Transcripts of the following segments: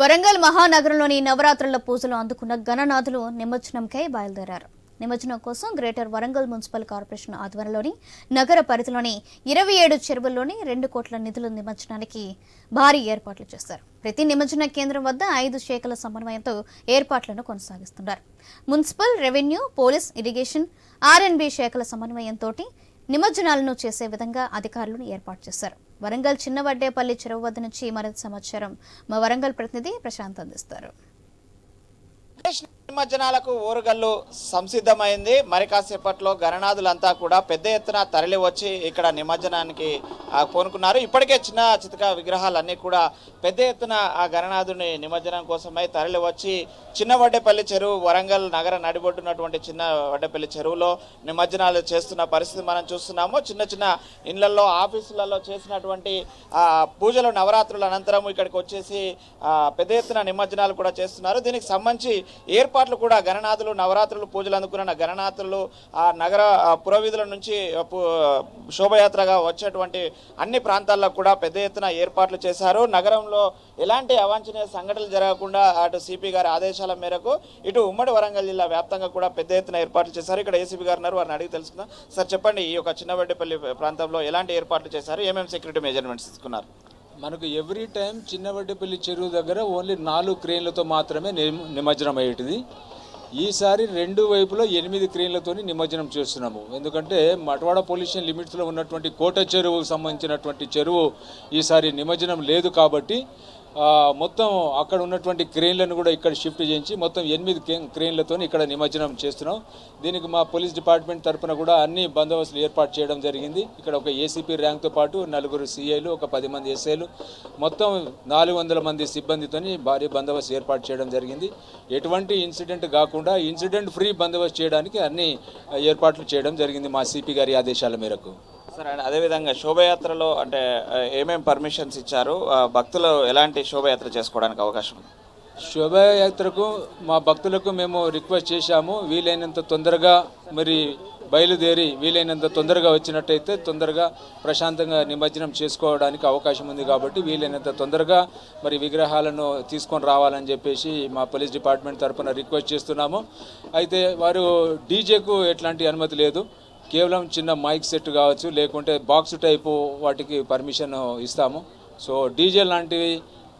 వరంగల్ మహానగరంలోని నవరాత్రుల పూజలు అందుకున్న గణనాథులు నిమజ్జనంకై బయలుదేరారు. నిమజ్జనం కోసం గ్రేటర్ వరంగల్ మున్సిపల్ కార్పొరేషన్ ఆధ్వర్యంలోని నగర పరిధిలోని ఇరవై ఏడు చెరువుల్లోని రెండు కోట్ల నిధుల నిమజ్జనానికి భారీ ఏర్పాట్లు చేశారు. ప్రతి నిమజ్జన కేంద్రం వద్ద ఐదు శాఖల సమన్వయంతో ఏర్పాట్లను కొనసాగిస్తున్నారు. Municipal revenue police irrigation R and B శాఖల సమన్వయంతో నిమజ్జనాలను చేసే విధంగా అధికారులను ఏర్పాటు చేశారు. వరంగల్ చిన్నవడ్డేపల్లి చెరువు వద్ద నుంచి మరింత సమాచారం మా వరంగల్ ప్రతినిధి ప్రశాంత్ అందిస్తారు. నిమజ్జనాలకు ఊరుగల్లు సంసిద్ధమైంది. మరి కాసేపట్లో గణనాథులంతా కూడా పెద్ద ఎత్తున తరలి వచ్చి ఇక్కడ నిమజ్జనానికి ఆ, పూనుకున్నారు. ఇప్పటికే చిన్న చితక విగ్రహాలన్నీ కూడా పెద్ద ఎత్తున ఆ గణనాథుని నిమజ్జనం కోసమై తరలి వచ్చి చిన్న వడ్డేపల్లి చెరువు వరంగల్ నగర నడిబొడ్డున్నటువంటి చిన్న వడ్డేపల్లి చెరువులో నిమజ్జనాలు చేస్తున్న పరిస్థితి మనం చూస్తున్నాము. చిన్న చిన్న ఇళ్ళలో ఆఫీసులలో చేసినటువంటి పూజలు నవరాత్రుల అనంతరం ఇక్కడికి వచ్చేసి పెద్ద ఎత్తున నిమజ్జనాలు కూడా చేస్తున్నారు. దీనికి సంబంధించి ఏర్పాటు ఏర్పాట్లు కూడా గణనాథులు నవరాత్రులు పూజలు అందుకున్న గణనాథులు ఆ నగర పురవీధుల నుంచి శోభయాత్రగా వచ్చేటువంటి అన్ని ప్రాంతాల్లో కూడా పెద్ద ఎత్తున ఏర్పాట్లు చేశారు. నగరంలో ఎలాంటి అవాంఛనీయ సంఘటనలు జరగకుండా అటు సిపి గారి ఆదేశాల మేరకు ఇటు ఉమ్మడి వరంగల్ జిల్లా వ్యాప్తంగా కూడా పెద్ద ఎత్తున ఏర్పాట్లు చేశారు. ఇక్కడ ఏసీపీ గారు ఉన్నారు వారిని అడిగి తెలుసుకుందాం. సార్ చెప్పండి ఈ యొక్క చిన్నవడ్డేపల్లి ప్రాంతంలో ఎలాంటి ఏర్పాట్లు చేశారు? ఏమేమి సెక్యూరిటీ మెజర్మెంట్స్ తీసుకున్నారు? మనకు ఎవ్రీ టైం చిన్నవడ్డపల్లి చెరువు దగ్గర ఓన్లీ నాలుగు క్రేన్లతో మాత్రమే నిమజ్జనం అయ్యేటిది. ఈసారి రెండు వైపులో ఎనిమిది క్రేన్లతో నిమజ్జనం చేస్తున్నాము. ఎందుకంటే మటవాడ పొల్యూషన్ లిమిట్స్లో ఉన్నటువంటి కోట చెరువుకు సంబంధించినటువంటి చెరువు ఈసారి నిమజ్జనం లేదు కాబట్టి మొత్తం అక్కడ ఉన్నటువంటి క్రేన్లను కూడా ఇక్కడ షిఫ్ట్ చేయించి మొత్తం ఎనిమిది క్రెయిన్లతో ఇక్కడ నిమజ్జనం చేస్తున్నాం. దీనికి మా పోలీస్ డిపార్ట్మెంట్ తరఫున కూడా అన్ని బందోబస్తులు ఏర్పాటు చేయడం జరిగింది. ఇక్కడ ఒక ఏసీపీ ర్యాంక్తో పాటు నలుగురు సీఐలు ఒక పది మంది ఎస్ఐలు మొత్తం నాలుగు వందల మంది సిబ్బందితో భారీ బందోబస్తు ఏర్పాటు చేయడం జరిగింది. ఎటువంటి ఇన్సిడెంట్ కాకుండా ఇన్సిడెంట్ ఫ్రీ బందోబస్తు చేయడానికి అన్ని ఏర్పాట్లు చేయడం జరిగింది మా సిపి గారి ఆదేశాల మేరకు. సరే అండ్ అదేవిధంగా శోభయాత్రలో అంటే ఏమేమి పర్మిషన్స్ ఇచ్చారు? ఆ, భక్తులు ఎలాంటి శోభయాత్ర చేసుకోవడానికి అవకాశం ఉంది? శోభయాత్రకు మా భక్తులకు మేము రిక్వెస్ట్ చేశాము. వీలైనంత తొందరగా మరి బయలుదేరి వీలైనంత తొందరగా వచ్చినట్టయితే తొందరగా ప్రశాంతంగా నిమజ్జనం చేసుకోవడానికి అవకాశం ఉంది కాబట్టి వీలైనంత తొందరగా మరి విగ్రహాలను తీసుకొని రావాలని చెప్పేసి మా పోలీస్ డిపార్ట్మెంట్ తరఫున రిక్వెస్ట్ చేస్తున్నాము. అయితే వారు డీజేకు ఎట్లాంటి అనుమతి లేదు. కేవలం చిన్న మైక్ సెట్ కావచ్చు లేకుంటే బాక్స్ టైపు వాటికి పర్మిషన్ ఇస్తాము. సో డీజే లాంటివి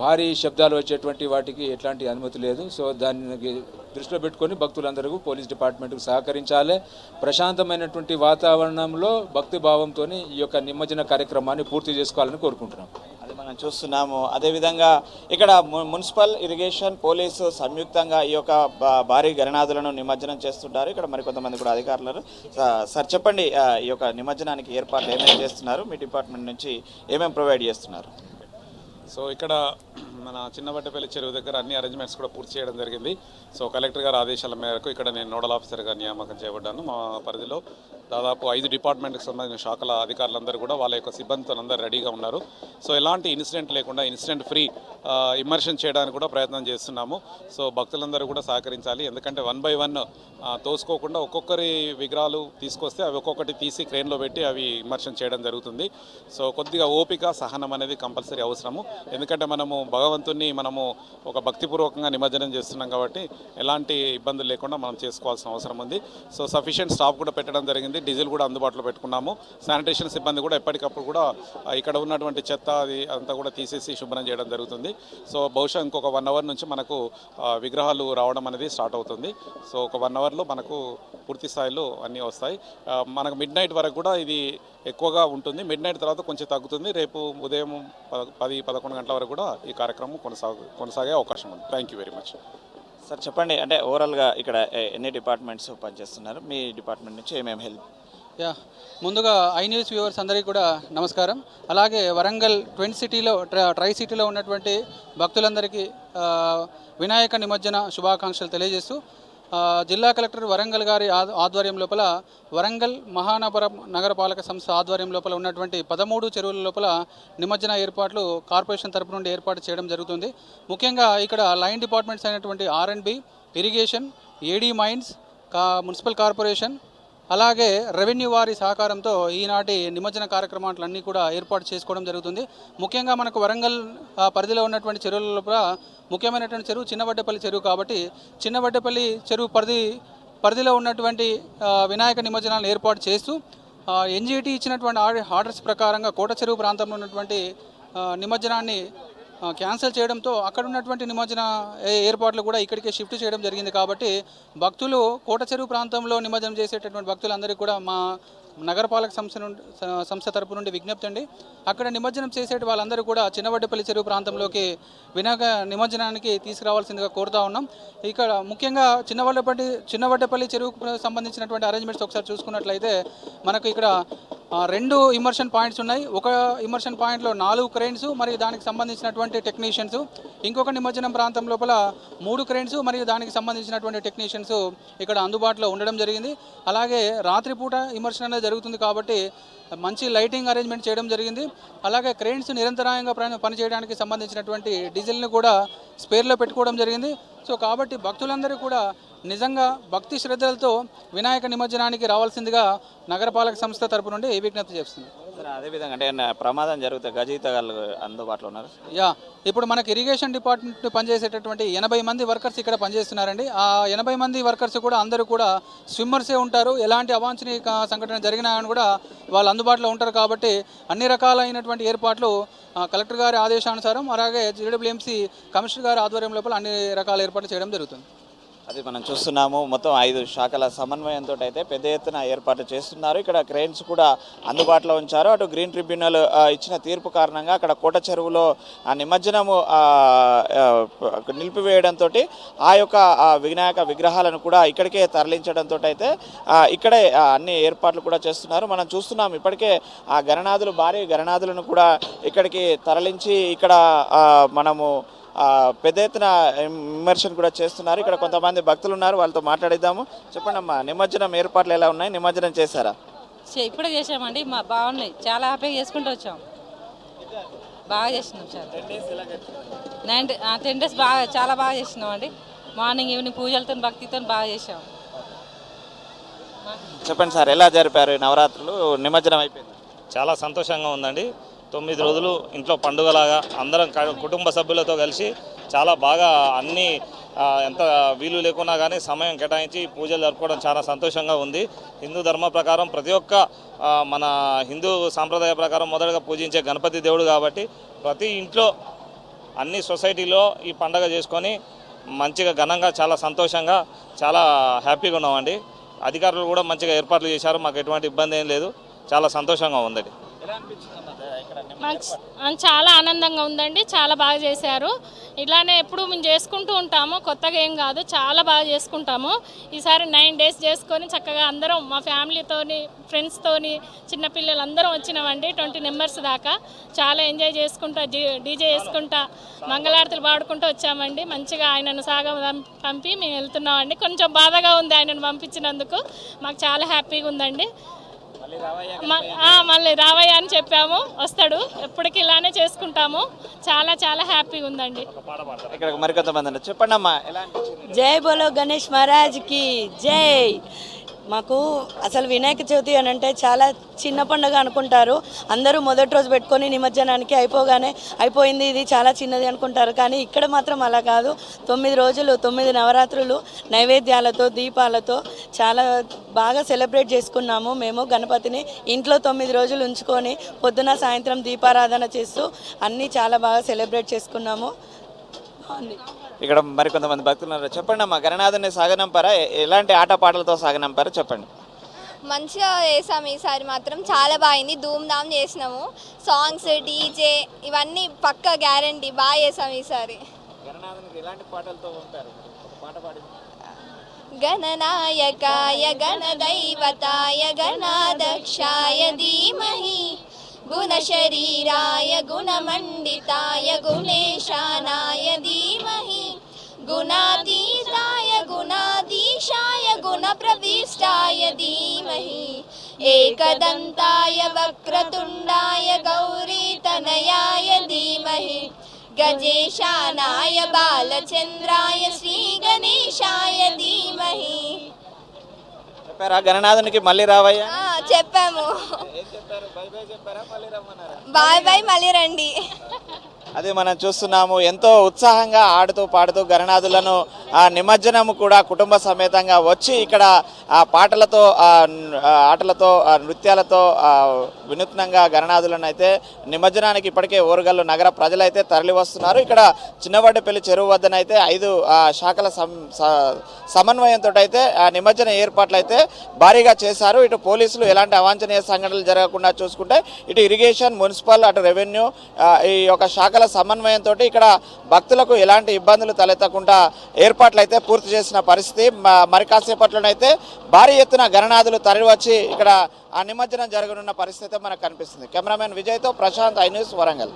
భారీ శబ్దాలు వచ్చేటువంటి వాటికి ఎట్లాంటి అనుమతి లేదు. సో దానికి దృష్టిలో పెట్టుకొని భక్తులందరూ పోలీస్ డిపార్ట్మెంట్కు సహకరించాలి. ప్రశాంతమైనటువంటి వాతావరణంలో భక్తి భావంతో ఈ యొక్క నిమజ్జన కార్యక్రమాన్ని పూర్తి చేసుకోవాలని కోరుకుంటున్నాం. అది మనం చూస్తున్నాము. అదేవిధంగా ఇక్కడ ము- మున్సిపల్ ఇరిగేషన్ పోలీసు సంయుక్తంగా ఈ యొక్క భారీ గరణాదులను నిమజ్జనం చేస్తుంటారు. ఇక్కడ మరి కొంతమంది కూడా అధికారులు సార్ చెప్పండి ఈ యొక్క నిమజ్జనానికి ఏర్పాట్లు ఏమేమి చేస్తున్నారు? మీ డిపార్ట్మెంట్ నుంచి ఏమేమి ప్రొవైడ్ చేస్తున్నారు? సో ఇక్కడ మన చిన్నబట్టపల్లి చెరువు దగ్గర అన్ని అరేంజ్మెంట్స్ కూడా పూర్తి చేయడం జరిగింది. సో కలెక్టర్ గారి ఆదేశాల మేరకు ఇక్కడ నేను నోడల్ ఆఫీసర్గా నియామకం చేయబడ్డాను. మా పరిధిలో దాదాపు ఐదు డిపార్ట్మెంట్కి సంబంధించిన శాఖల అధికారులందరూ కూడా వాళ్ళ యొక్క సిబ్బందితో అందరూ రెడీగా ఉన్నారు. సో ఎలాంటి ఇన్సిడెంట్ లేకుండా ఇన్సిడెంట్ ఫ్రీ ఇమర్షన్ చేయడానికి కూడా ప్రయత్నం చేస్తున్నాము. సో భక్తులందరూ కూడా సహకరించాలి. ఎందుకంటే వన్ బై వన్ తోసుకోకుండా ఒక్కొక్కరి విగ్రహాలు తీసుకొస్తే అవి ఒక్కొక్కటి తీసి క్రేన్లో పెట్టి అవి ఇమర్షన్ చేయడం జరుగుతుంది. సో కొద్దిగా ఓపిక సహనం అనేది కంపల్సరీ అవసరము. ఎందుకంటే మనము భగవంతుని మనము ఒక భక్తిపూర్వకంగా నిమజ్జనం చేస్తున్నాం కాబట్టి ఎలాంటి ఇబ్బందులు లేకుండా మనం చేసుకోవాల్సిన అవసరం ఉంది. సో సఫిషియెంట్ స్టాఫ్ కూడా పెట్టడం జరిగింది. డీజిల్ కూడా అందుబాటులో పెట్టుకున్నాము. శానిటేషన్ సిబ్బంది కూడా ఎప్పటికప్పుడు కూడా ఇక్కడ ఉన్నటువంటి చెత్త అది అంతా కూడా తీసేసి శుభ్రం చేయడం జరుగుతుంది. సో బహుశా ఇంకొక వన్ అవర్ నుంచి మనకు విగ్రహాలు రావడం అనేది స్టార్ట్ అవుతుంది. సో ఒక వన్ అవర్లో మనకు పూర్తి స్థాయిలో అన్నీ వస్తాయి. మనకు మిడ్ నైట్ వరకు కూడా ఇది ఎక్కువగా ఉంటుంది. మిడ్ నైట్ తర్వాత కొంచెం తగ్గుతుంది. రేపు ఉదయం పద- పది పదకొండు గంటల వరకు కూడా ఈ కార్యక్రమం కొనసాగు కొనసాగే అవకాశం ఉంది. Thank you very much sir చెప్పండి. అంటే ఓవరాల్గా ఇక్కడ ఎన్ని డిపార్ట్మెంట్స్ పనిచేస్తున్నారు? మీ డిపార్ట్మెంట్ నుంచి ఏమేమి హెల్ప్? యా ముందుగా ఐ న్యూస్ వ్యూవర్స్ అందరికీ కూడా నమస్కారం. అలాగే వరంగల్ ట్విన్ సిటీలో ట్ర- ట్రై సిటీలో ఉన్నటువంటి భక్తులందరికీ వినాయక నిమజ్జన శుభాకాంక్షలు తెలియజేస్తూ జిల్లా కలెక్టర్ వరంగల్ గారి ఆధ్వర్యం లోపల వరంగల్ మహానగర నగరపాలక సంస్థ ఆధ్వర్యం లోపల ఉన్నటువంటి పదమూడు చెరువుల లోపల నిమజ్జన ఏర్పాట్లు కార్పొరేషన్ తరపు నుండి ఏర్పాటు చేయడం జరుగుతుంది. ముఖ్యంగా ఇక్కడ లైన్ డిపార్ట్మెంట్స్ అయినటువంటి R and B irrigation AD mines కా మున్సిపల్ కార్పొరేషన్ అలాగే రెవెన్యూ వారి సహకారంతో ఈనాటి నిమజ్జన కార్యక్రమాలన్నీ కూడా ఏర్పాటు చేసుకోవడం జరుగుతుంది. ముఖ్యంగా మనకు వరంగల్ పరిధిలో ఉన్నటువంటి చెరువులలో ముఖ్యమైనటువంటి చెరువు చిన్నవడ్డపల్లి చెరువు కాబట్టి చిన్నవడ్డపల్లి చెరువు పరిధి పరిధిలో ఉన్నటువంటి వినాయక నిమజ్జనాలను ఏర్పాటు చేస్తూ ఎన్జీటీ ఇచ్చినటువంటి ఆర్డర్స్ ప్రకారంగా కోట చెరువు ప్రాంతంలో ఉన్నటువంటి నిమజ్జనాన్ని క్యాన్సిల్ చేయడంతో అక్కడ ఉన్నటువంటి నిమజ్జన ఏ- ఏర్పాట్లు కూడా ఇక్కడికే షిఫ్ట్ చేయడం జరిగింది కాబట్టి భక్తులు కోట చెరువు ప్రాంతంలో నిమజ్జనం చేసేటటువంటి భక్తులందరికీ కూడా మా నగరపాలక సంస్థ నుండి సంస్థ తరపు నుండి విజ్ఞప్తి అండి. అక్కడ నిమజ్జనం చేసే వాళ్ళందరూ కూడా చిన్నవడ్డపల్లి చెరువు ప్రాంతంలోకి వినాయక నిమజ్జనానికి తీసుకురావాల్సిందిగా కోరుతా ఉన్నాం. ఇక్కడ ముఖ్యంగా చిన్నవడ్డపల్లి చిన్నవడ్డపల్లి చెరువుకు సంబంధించినటువంటి అరేంజ్మెంట్స్ ఒకసారి చూసుకున్నట్లయితే మనకు ఇక్కడ రెండు ఇమర్షన్ పాయింట్స్ ఉన్నాయి. ఒక ఇమర్షన్ పాయింట్లో నాలుగు క్రెయిన్స్ మరియు దానికి సంబంధించినటువంటి టెక్నీషియన్స్ ఇంకొక నిమజ్జనం ప్రాంతం లోపల మూడు క్రెయిన్స్ మరియు దానికి సంబంధించినటువంటి టెక్నీషియన్స్ ఇక్కడ అందుబాటులో ఉండడం జరిగింది. అలాగే రాత్రిపూట ఇమర్షన్ అనేది జరుగుతుంది కాబట్టి మంచి లైటింగ్ అరేంజ్మెంట్ చేయడం జరిగింది. అలాగే క్రెయిన్స్ నిరంతరాయంగా పని పనిచేయడానికి సంబంధించినటువంటి డీజిల్ని కూడా స్పేర్లో పెట్టుకోవడం జరిగింది. సో కాబట్టి భక్తులందరూ కూడా నిజంగా భక్తి శ్రద్ధలతో వినాయక నిమజ్జనానికి రావాల్సిందిగా నగరపాలక సంస్థ తరపు నుండి విజ్ఞప్తి చేస్తుంది. అదేవిధంగా అంటే ప్రమాదం జరిగితే గజయితగాళ్ళు అందుబాటులో ఉన్నారు? యా ఇప్పుడు మనకి ఇరిగేషన్ డిపార్ట్మెంట్ పనిచేసేటటువంటి ఎనభై మంది వర్కర్స్ ఇక్కడ పనిచేస్తున్నారండి. ఆ ఎనభై మంది వర్కర్స్ కూడా అందరూ కూడా స్విమ్మర్సే ఉంటారు. ఎలాంటి అవాంఛనీయ సంఘటన జరిగినా అని కూడా వాళ్ళు అందుబాటులో ఉంటారు కాబట్టి అన్ని రకాలైనటువంటి ఏర్పాట్లు కలెక్టర్ గారి ఆదేశానుసారం అలాగే జీడబ్ల్యూఎంసీ కమిషనర్ గారి ఆధ్వర్యం లోపల అన్ని రకాల ఏర్పాట్లు చేయడం జరుగుతుంది. అది మనం చూస్తున్నాము. మొత్తం ఐదు శాఖల సమన్వయంతో అయితే పెద్ద ఎత్తున ఏర్పాటు చేస్తున్నారు. ఇక్కడ క్రెయిన్స్ కూడా అందుబాటులో ఉంచారు. అటు గ్రీన్ ట్రిబ్యునల్ ఇచ్చిన తీర్పు కారణంగా అక్కడ కోట చెరువులో ఆ నిమజ్జనము ఆ, నిలిపివేయడంతో ఆ యొక్క వినాయక విగ్రహాలను కూడా ఇక్కడికే తరలించడంతో అయితే ఇక్కడే అన్ని ఏర్పాట్లు కూడా చేస్తున్నారు. మనం చూస్తున్నాం ఇప్పటికే ఆ గణనాథులు భారీ గణనాథులను కూడా ఇక్కడికి తరలించి ఇక్కడ మనము పెద్ద ఎత్తున విమర్శన కూడా చేస్తున్నారు. ఇక్కడ కొంతమంది భక్తులు ఉన్నారు వాళ్ళతో మాట్లాడిద్దాము. చెప్పండి అమ్మా నిమజ్జనం ఏర్పాట్లు ఎలా ఉన్నాయి? నిమజ్జనం చేశారా? ఇప్పుడే చేసామండి మా బాగున్నాయి. చాలా హ్యాపీగా చేసుకుంటూ వచ్చాం. బాగా చేసినాం చాలా. నైన్ టెన్ డేస్ బాగా చాలా బాగా చేసినాం అండి మార్నింగ్ ఈవినింగ్ పూజలతో భక్తితో బాగా చేసాం చెప్పండి సార్ ఎలా జరిపారు నవరాత్రులు? నిమజ్జనం అయిపోయింది? చాలా సంతోషంగా ఉందండి. తొమ్మిది రోజులు ఇంట్లో పండుగలాగా అందరం క- కుటుంబ సభ్యులతో కలిసి చాలా బాగా అన్ని ఎంత వీలు లేకున్నా కానీ సమయం కేటాయించి పూజలు జరుపుకోవడం చాలా సంతోషంగా ఉంది. హిందూ ధర్మ ప్రకారం ప్రతి ఒక్క మన హిందూ సాంప్రదాయ ప్రకారం మొదటగా పూజించే గణపతి దేవుడు కాబట్టి ప్రతి ఇంట్లో అన్ని సొసైటీలో ఈ పండగ చేసుకొని మంచిగా ఘనంగా చాలా సంతోషంగా చాలా హ్యాపీగా ఉన్నామండి. అధికారులు కూడా మంచిగా ఏర్పాట్లు చేశారు. మాకు ఎటువంటి ఇబ్బంది ఏం లేదు. చాలా సంతోషంగా ఉందండి. మాకు చాలా ఆనందంగా ఉందండి. చాలా బాగా చేశారు. ఇలానే ఎప్పుడు మేము చేసుకుంటూ ఉంటాము. కొత్తగా ఏం కాదు. చాలా బాగా చేసుకుంటాము. ఈసారి నైన్ డేస్ చేసుకొని చక్కగా అందరం మా ఫ్యామిలీతోని ఫ్రెండ్స్తోని చిన్నపిల్లలు అందరం వచ్చినామండి. ట్వంటీ మెంబర్స్ దాకా. చాలా ఎంజాయ్ చేసుకుంటా డీజే వేసుకుంటా మంగళారతులు పాడుకుంటూ వచ్చామండి. మంచిగా ఆయనను సాగ పంపి మేము వెళ్తున్నామండి. కొంచెం బాధగా ఉంది ఆయనను పంపించినందుకు. మాకు చాలా హ్యాపీగా ఉందండి. మళ్ళీ రావయ్య అని చెప్పాము. వస్తాడు. ఎప్పటికి ఇలానే చేసుకుంటాము. చాలా చాలా హ్యాపీగా ఉందండి. ఇక్కడ మరికొంతమంది చెప్పండి అమ్మా జై బోలో గణేష్ మహారాజ్కి జై. మాకు అసలు వినాయక చవితి అని అంటే చాలా చిన్న పండుగ అనుకుంటారు. అందరూ మొదటి రోజు పెట్టుకొని నిమజ్జనానికి అయిపోగానే అయిపోయింది ఇది చాలా చిన్నది అనుకుంటారు. కానీ ఇక్కడ మాత్రం అలా కాదు. తొమ్మిది రోజులు తొమ్మిది నవరాత్రులు నైవేద్యాలతో దీపాలతో చాలా బాగా సెలబ్రేట్ చేసుకున్నాము. మేము గణపతిని ఇంట్లో తొమ్మిది రోజులు ఉంచుకొని పొద్దున సాయంత్రం దీపారాధన చేస్తూ అన్నీ చాలా బాగా సెలబ్రేట్ చేసుకున్నాము. బాగుంది. ఇక్కడ మరికొంతమంది భక్తులు ఉన్నారు. చెప్పండి అమ్మా గణనాథుని సాగనంపారా? ఎలాంటి ఆటపాటలతో సాగనంపారా? చెప్పండి. మంచిగా చేసాము ఈసారి మాత్రం. చాలా బాగుంది. ధూమ్ ధామ్ చేసినాము. సాంగ్స్ డీజే ఇవన్నీ పక్క గ్యారంటీ. బాగా చేసాము ఈసారి. ఎలాంటి పాటలతో ఒక పాట పాడి. గణనాయకాయ గణదైవతాయ గణాదక్షాయ ధీమహి. గుణశరీరాయ గుణమండితాయ గుణేశానాయ ధీమహి. గుణాతీతాయ గుణాధీశాయ గుణప్రవిష్టాయ ధీమహి ఏకదంతాయ వక్రతుండాయ గౌరీతనయాయ ధీమహి గజేశానాయ బాలచంద్రాయ శ్రీగణేశాయ ధీమహి చెప్పారా? గణనాథునికి మళ్ళీ రావయ్యా? చెప్పాము. బాయ్ బాయ్ మళ్ళీ రండి. అది మనం చూస్తున్నాము ఎంతో ఉత్సాహంగా ఆడుతూ పాడుతూ గరణాదులను ఆ నిమజ్జనము కూడా కుటుంబ సమేతంగా వచ్చి ఇక్కడ ఆ పాటలతో ఆ ఆటలతో ఆ నృత్యాలతో వినూత్నంగా గరణాదులను అయితే నిమజ్జనానికి ఇప్పటికే ఓరుగల్లు నగర ప్రజలైతే తరలి వస్తున్నారు ఇక్కడ చిన్నవడ్డపల్లి చెరువు వద్దనైతే ఐదు ఆ శాఖల సం సమన్వయంతో అయితే ఆ నిమజ్జన ఏర్పాట్లు అయితే భారీగా చేశారు. ఇటు పోలీసులు ఎలాంటి అవాంఛనీయ సంఘటనలు జరగకుండా చూసుకుంటే ఇటు ఇరిగేషన్ మున్సిపల్ అటు రెవెన్యూ ఈ యొక్క శాఖల సమన్వయంతో ఇక్కడ భక్తులకు ఎలాంటి ఇబ్బందులు తలెత్తకుండా ఏర్పాట్లు అయితే పూర్తి చేసిన పరిస్థితి. మరి కాసేపట్లోనైతే భారీ ఎత్తున గణనాథులు తరలివచ్చి ఇక్కడ ఆ నిమజ్జనం జరగనున్న పరిస్థితి అయితే మనకు కనిపిస్తుంది. కెమెరామెన్ విజయ్తో ప్రశాంత్ ఐ న్యూస్ వరంగల్.